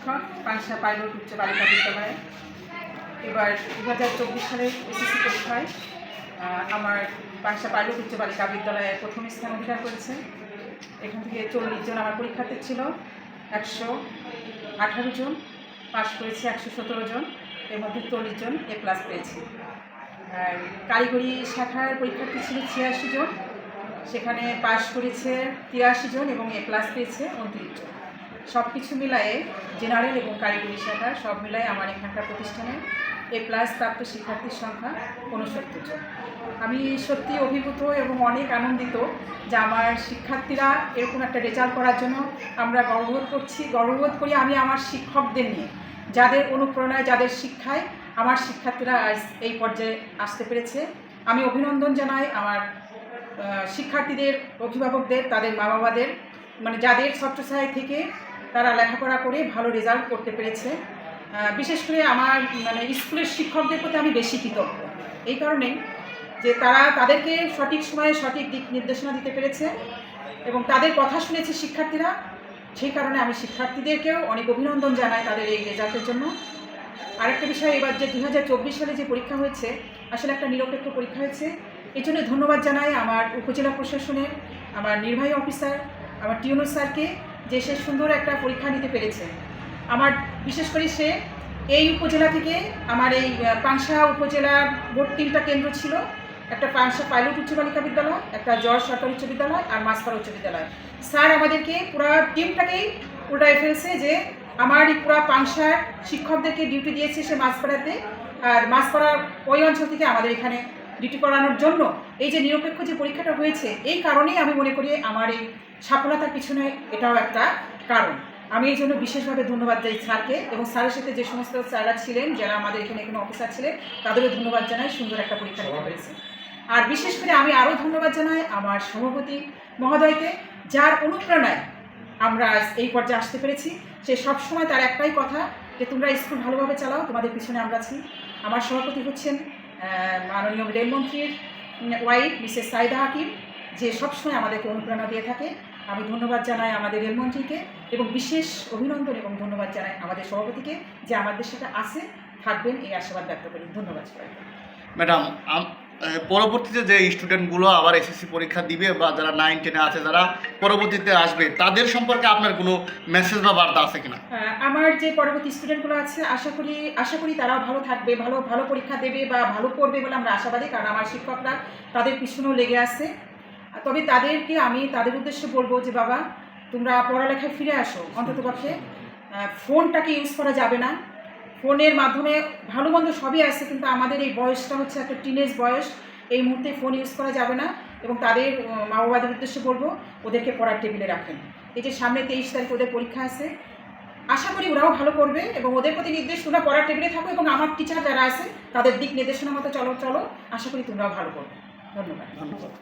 শিক্ষক পাংশা পাইলট, উচ্চ বালিকা বিদ্যালয়ে। এবার দু হাজার চব্বিশ সালের এসএসসি পরীক্ষায় আমার পাংশা পাইলট, উচ্চ বালিকা বিদ্যালয়ে প্রথম স্থান অধিকার করেছে। এখান থেকে চল্লিশ জন আমার পরীক্ষার্থী ছিল। একশো আঠারো জন পাশ করেছে, একশো সতেরো জন। এর মধ্যে চল্লিশ জন এ প্লাস পেয়েছি। আর কারিগরি শাখার পরীক্ষার্থী ছিল ছিয়াশি জন। সেখানে পাশ করেছে তিরাশি জন এবং এ প্লাস পেয়েছে উনত্রিশ জন। সব কিছু মিলায়ে জেনারেল এবং কারিগরি শাখা সব মিলায়ে আমার এখানকার প্রতিষ্ঠানে এ প্লাস প্রাপ্ত শিক্ষার্থীর সংখ্যা ঊনসত্তর জন। আমি সত্যি অভিভূত এবং অনেক আনন্দিত যে আমার শিক্ষার্থীরা এরকম একটা রেজাল্ট করার জন্য আমরা গর্ববোধ করছি। গর্ববোধ করি আমি আমার শিক্ষকদের নিয়ে। যাদের অনুপ্রেরণায়, যাদের শিক্ষায় আমার শিক্ষার্থীরা এই পর্যায়ে আসতে পেরেছে। আমি অভিনন্দন জানাই আমার শিক্ষার্থীদের, অভিভাবকদের, তাদের মা বাবাদের মানে যাদের ছত্রছায়া থেকে তারা লেখাপড়া করে ভালো রেজাল্ট করতে পেরেছে। বিশেষ করে আমার মানে স্কুলের শিক্ষকদের প্রতি আমি বেশি কৃতজ্ঞ। এই কারণে যে তারা তাদেরকে সঠিক সময়ে সঠিক দিক নির্দেশনা দিতে পেরেছে এবং তাদের কথা শুনেছে শিক্ষার্থীরা। সেই কারণে আমি শিক্ষার্থীদেরকেও অনেক অভিনন্দন জানাই তাদের এই রেজাল্টের জন্য। আরেকটা বিষয়, এবার যে দু হাজার চব্বিশ সালে যে পরীক্ষা হয়েছে, আসলে একটা নিরপেক্ষ পরীক্ষা হয়েছে। এই জন্য ধন্যবাদ জানাই আমার উপজেলা প্রশাসনের, আমার নির্বাহী অফিসার আমার টিউনো স্যারকে। যে সে সুন্দর একটা পরীক্ষা নিতে পেরেছে। আমার, বিশেষ করে সে এই উপজেলা থেকে আমার এই পাংশা উপজেলার মোট তিনটা কেন্দ্র ছিল। একটা পাংশা পাইলট উচ্চ বালিকা বিদ্যালয়, একটা জর্জ সরকারি উচ্চ বিদ্যালয় আর মাসপাড়া উচ্চ বিদ্যালয়। স্যার আমাদেরকে পুরো টিমটাকেই উল্টায় ফেলছে যে আমার এই পুরো পাংশার শিক্ষকদেরকে ডিউটি দিয়েছে সে মাসপাড়াতে আর মাসপাড়ার ওই অঞ্চল থেকে আমাদের এখানে ডিউটি করানোর জন্য এই যে নিরপেক্ষ যে পরীক্ষাটা হয়েছে, এই কারণেই আমি মনে করি আমার এই সফলতার পিছনে এটাও একটা কারণ। আমি এই জন্য বিশেষভাবে ধন্যবাদ জানাই স্যারকে এবং স্যারের সাথে যে সমস্ত স্যাররা ছিলেন, যারা আমাদের এখানে এখানে অফিসার ছিলেন, তাদেরও ধন্যবাদ জানাই, সুন্দর একটা পরীক্ষা দিতে পেরেছে আর বিশেষ করে আমি আরও ধন্যবাদ জানাই আমার সভাপতি মহোদয়কে, যার অনুপ্রেরণায় আমরা এই পর্যায়ে আসতে পেরেছি। সে সবসময় তার একটাই কথা যে, তোমরা স্কুল ভালোভাবে চালাও, তোমাদের পিছনে আমরা আছি। আমার সভাপতি হচ্ছেন মাননীয় রেলমন্ত্রীর ওয়াইফ মিসেস সাইদা হাকিম, যে সবসময় আমাদেরকে অনুপ্রেরণা দিয়ে থাকে। আমি ধন্যবাদ জানাই আমাদের রেলমন্ত্রীকে এবং বিশেষ অভিনন্দন এবং ধন্যবাদ জানাই আমাদের সভাপতিকে যে আমাদের সাথে আসে থাকবেন, এই আশীর্বাদ ব্যক্ত করি। ধন্যবাদ সবাইকে। ম্যাডাম পরবর্তীতে যে স্টুডেন্টগুলো আবার এসএসসি পরীক্ষা দিবে বা যারা নাইন টেনে আছে, যারা পরবর্তীতে আসবে, তাদের সম্পর্কে আপনার কোনো মেসেজ বা বার্তা আছে কিনা? আমার যে পরবর্তী স্টুডেন্টগুলো আছে, আশা করি আশা করি তারাও ভালো থাকবে, ভালো ভালো পরীক্ষা দেবে বা ভালো করবে বলে আমরা আশাবাদী, কারণ আমার শিক্ষকরা তাদের পিছনেও লেগে আছে। তবে তাদেরকে আমি, তাদের উদ্দেশ্যে বলব যে, বাবা, তোমরা পড়ালেখায় ফিরে আসো অন্ততপক্ষে ফোনটাকে ইউজ করা যাবে না। ফোনের মাধ্যমে ভালো মন্দ সবই আসছে কিন্তু আমাদের এই বয়সটা হচ্ছে একটা টিনেজ বয়স। এই মুহূর্তে ফোন ইউজ করা যাবে না এবং তাদের আহ, মা বাবাদের উদ্দেশ্যে বলব ওদেরকে পড়ার টেবিলে রাখেন। এই যে সামনে তেইশ তারিখ ওদের পরীক্ষা আছে আশা করি ওরাও ভালো করবে এবং ওদের প্রতি নির্দেশ তোমরা পড়ার টেবিলে থাকো এবং আমার টিচার যারা আছে তাদের দিক নির্দেশনা মতো চলো চলো আশা করি তোমরাও ভালো করবে। ধন্যবাদ। ধন্যবাদ।